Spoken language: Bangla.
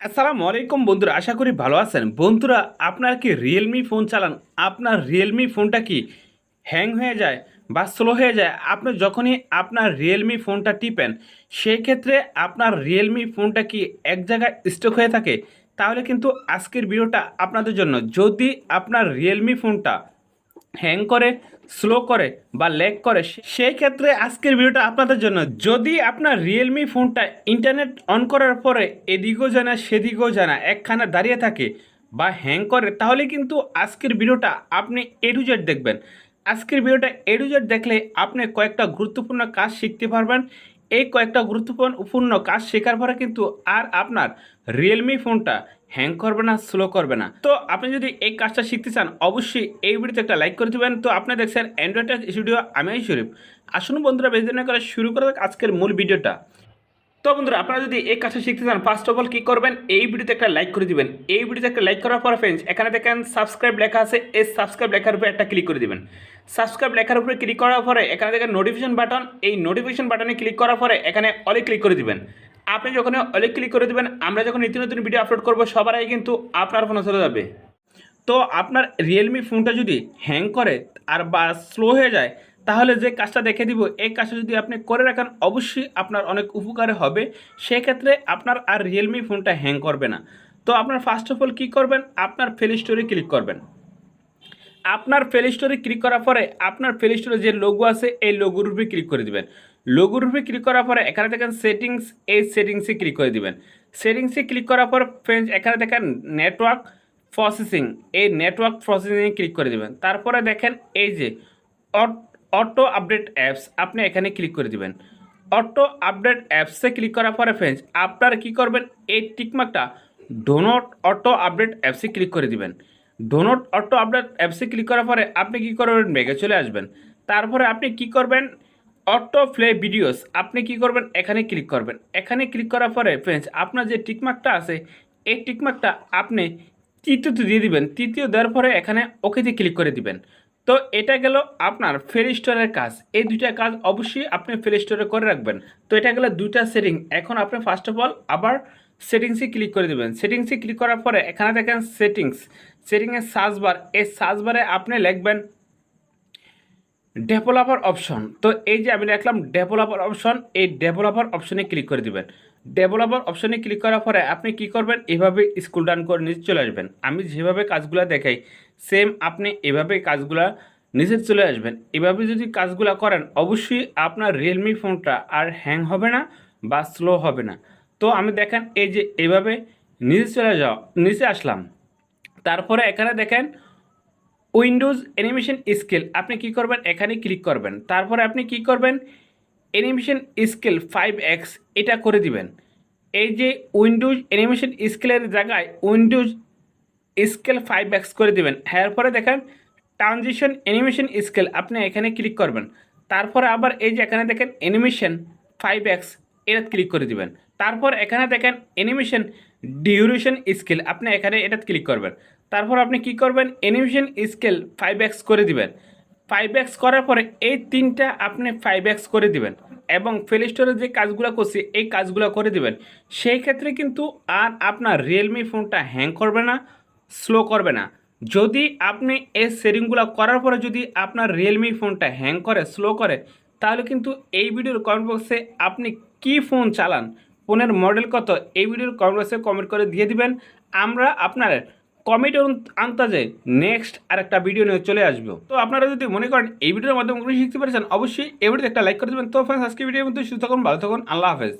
আসসালামু আলাইকুম বন্ধুরা, আশা করি ভালো আছেন। বন্ধুরা, আপনার কি রিয়েলমি ফোন চালান? আপনার রিয়েলমি ফোনটা কি হ্যাং হয়ে যায় বা স্লো হয়ে যায়? আপনি যখনই আপনার রিয়েলমি ফোনটা টিপেন, সেই ক্ষেত্রে আপনার রিয়েলমি ফোনটা কি এক জায়গায় স্টক হয়ে থাকে? তাহলে কিন্তু আজকের ভিডিওটা আপনাদের জন্য। যদি আপনার রিয়েলমি ফোনটা হ্যাং করে স্লো করে বা ল্যাগ করে সেই ক্ষেত্রে আজকের ভিডিওটা আপনাদের জন্য। যদি আপনার রিয়েলমি ফোনটা ইন্টারনেট অন করার পরে এদিকেও জানা সেদিকেও জানা একখানা দাঁড়িয়ে থাকে বা হ্যাং করে, তাহলে কিন্তু আজকের ভিডিওটা আপনি এ টু জেড দেখবেন। আজকের ভিডিওটা এ টু জেড দেখলে আপনি কয়েকটা গুরুত্বপূর্ণ কাজ শিখতে পারবেন। এই কয়েকটা গুরুত্বপূর্ণ কাজ শেখার পরে কিন্তু আর আপনার রিয়েলমি ফোনটা হ্যাং করবে না স্লো করবে না। তো আপনি যদি এই কাজটা শিখতে চান, অবশ্যই এই ভিডিওতে একটা লাইক করে দেবেন। তো আপনি দেখছেন অ্যান্ড্রয়েড স্টুডিও আমি শরীফ। আসুন বন্ধুরা, বেশি দিন করে শুরু করে আজকের মূল ভিডিওটা। তো বন্ধুরা, আপনারা যদি এই কাজটা শিখতে চান ফার্স্ট অফ অল কী করবেন, এই ভিডিওতে একটা লাইক করে দিবেন। এই ভিডিওতে একটা লাইক করার পর ফ্রেন্ডস এখানে দেখেন সাবস্ক্রাইব লেখা আছে, এই সাবস্ক্রাইব লেখার উপরে একটা ক্লিক করে দিবেন। সাবস্ক্রাইব লেখার উপরে ক্লিক করার পরে এখানে দেখেন নোটিফিকেশন বাটন এই নোটিফিকেশন বাটনে ক্লিক করার পরে এখানে অলে ক্লিক করে দিবেন। আপনি যখন অলে ক্লিক করে দেবেন, আমরা যখন নিত্য নতুন ভিডিও আপলোড করব, সবার আগে কিন্তু আপনার ফোনে চলে যাবে। তো আপনার রিয়েলমি ফোনটা যদি হ্যাং করে আর বা স্লো হয়ে যায়, তাহলে যে কাজটা দেখে দিব, এই কাজটা যদি আপনি করে রাখেন, অবশ্যই আপনার অনেক উপকারে হবে। সেক্ষেত্রে আপনার আর রিয়েলমি ফোনটা হ্যাং করবে না। তো আপনার ফার্স্ট অফ অল কী করবেন? আপনার প্লে স্টোরে ক্লিক করবেন। আপনার প্লে স্টোরে ক্লিক করার পরে আপনার প্লে স্টোরে যে লোগো আছে, এই লোগোর উপরে ক্লিক করে দিবেন। লোগোর উপরে ক্লিক করার পরে এখানে দেখেন সেটিংস এই সেটিংসে ক্লিক করে দিবেন। সেটিংসে ক্লিক করার পর ফ্রেন্ডস এখানে দেখেন নেটওয়ার্ক প্রসেসিং এই নেটওয়ার্ক প্রসেসিংয়ে ক্লিক করে দিবেন। তারপরে দেখেন এই যে অটো আপডেট অ্যাপস আপনি এখানে ক্লিক করে দিবেন। অটো আপডেট অ্যাপসে ক্লিক করার পরে ফ্রেন্ডস আপনারা কী করবেন? এই টিকমার্কটা ডোনট অটো আপডেট অ্যাপসে ক্লিক করে দিবেন। ডোনট অটো আপডেট অ্যাপসে ক্লিক করার পরে আপনি কী করবেন? মেঘে চলে আসবেন। তারপরে আপনি কি করবেন? অটো প্লে ভিডিওস, আপনি কি করবেন? এখানে ক্লিক করবেন। এখানে ক্লিক করার পরে ফ্রেন্ডস আপনার যে টিকমার্কটা আছে, এই টিকমার্কটা আপনি তৃতীয়তে দিয়ে দিবেন। তৃতীয় দেওয়ার পরে এখানে ওকেতে ক্লিক করে দিবেন। তো এটা গেল আপনার প্লে স্টোরের কাজ। এই দুইটা কাজ অবশ্যই আপনি প্লে স্টোরে করে রাখবেন। তো এটা গেল দুইটা সেটিং এখন আপনি ফার্স্ট অফ অল আবার সেটিংসে ক্লিক করে দেবেন। সেটিংসে ক্লিক করার পরে এখানে দেখেন সেটিংস সেটিংয়ের সার্চ বার এই সার্চ বারে আপনি লিখবেন ডেভেলপার অপশন তো এই যে আমি লিখলাম ডেভেলপার অপশন এই ডেভেলপার অপশনে ক্লিক করে দিবেন। ডেভেলপার অপশনে ক্লিক করার পরে আপনি কি করবেন? এভাবে স্কুল ডান করে নিচে চলে আসবেন। আমি যেভাবে কাজগুলো দেখাই সেম আপনি এভাবে কাজগুলা নিচে চলে আসবেন। এভাবে যদি কাজগুলো করেন, অবশ্যই আপনার রিয়েলমি ফোনটা আর হ্যাং হবে না বা স্লো হবে না। তো আমি দেখেন, এই যে এভাবে নিচে চলে যাও, নিচে আসলাম। তারপরে এখানে দেখেন উইন্ডোজ অ্যানিমেশন স্কেল। আপনি কি করবেন? এখানে ক্লিক করবেন। তারপরে আপনি কি করবেন? অ্যানিমেশন স্কেল ফাইভ এক্স এটা করে দিবেন। এই যে উইন্ডোজ অ্যানিমেশন স্কেলের জায়গায় উইন্ডোজ স্কেল ফাইভ এক্স করে দিবেন। এরপরে দেখেন ট্রানজিশন অ্যানিমেশন স্কেল, আপনি এখানে ক্লিক করবেন। তারপরে আবার এই যে এখানে দেখেন অ্যানিমেশন ফাইভ এক্স এটা ক্লিক করে দিবেন। তারপর এখানে দেখেন অ্যানিমেশন ডিউরেশন স্কেল, আপনি এখানে এটা ক্লিক করবেন। তারপর আপনি কি করবেন? অ্যানিমেশন স্কেল ফাইভ এক্স করে দিবেন। ফাইভ এক্স করার পরে এই তিনটা আপনি ফাইভ এক্স করে দিবেন এবং প্লে স্টোরে যে কাজগুলো করছি, এই কাজগুলো করে দিবেন। সেই ক্ষেত্রে কিন্তু আর আপনার রিয়েলমি ফোনটা হ্যাং করবে না স্লো করবে না। যদি আপনি এই সেটিংগুলো করার পরে যদি আপনার রিয়েলমি ফোনটা হ্যাং করে স্লো করে, তাহলে কিন্তু এই ভিডিওর কমেন্ট বক্সে আপনি কি ফোন চালান? ফোনের মডেল কত? এই ভিডিওর কমেন্ট বক্সে কমেন্ট করে দিয়ে দিবেন। আমরা আপনার কমেন্ট আন্তাজে নেক্সট আর একটা ভিডিও নিয়ে চলে আসব। তো আপনারা যদি মনে করেন এই ভিডিওর মাধ্যমে শিখতে পেরেছেন, অবশ্যই এই ভিডিওতে একটা লাইক করে দেবেন। তো ফ্রেন্ডস আজকে ভিডিওর মধ্যে সুস্থ থাকুন, ভালো থাকুন, আল্লাহ হাফেজ।